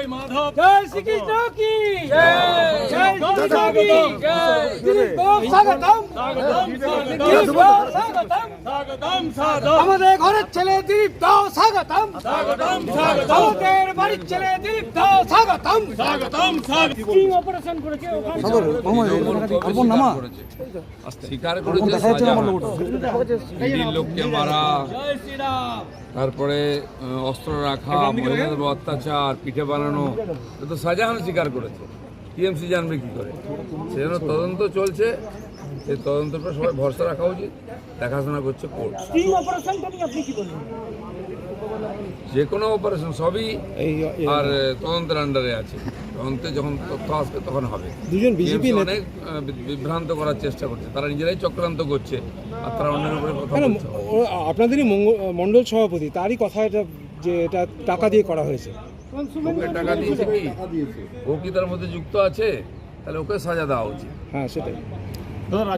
জয় মাধব। কি? জয় শ্রীকৃষ্ণ কি? জয় স্বাগতম। স্বাগতম আমাদের ঘরের ছেলে দিলীপ দাও স্বাগতম। দাও স্বাগতম। স্বীকার লোককে মারা। তারপরে অস্ত্র রাখা মহিলাদের অত্যাচার পিঠে বানানো এ তো শাহজাহান স্বীকার করেছে। টিএমসি জানবে কি করে? সেজন্য তদন্ত চলছে সেই তদন্তের উপর সবাই ভরসা রাখা উচিত। দেখাশোনা করছে কোর্ট। অপারেশনটা নিয়ে আপনি কি বলবেন যে কোনো অপারেশন সবই আর তদন্তের আন্ডারে আছে। তদন্তে যখন তথ্য আসবে তখন হবে। দুজন বিজেপি অনেক বিভ্রান্ত করার চেষ্টা করছে। তারা নিজেরাই চক্রান্ত করছে। আর তারা অন্যের উপরে কথা ও- আপনাদেরই মণ্ডল সভাপতি তারই কথা এটা যে এটা টাকা দিয়ে করা হয়েছে। টাকা দিয়েছে কি? ও কি তার মধ্যে যুক্ত আছে? তাহলে ওকে সাজা দেওয়া উচিত। হ্যাঁ সেটাই।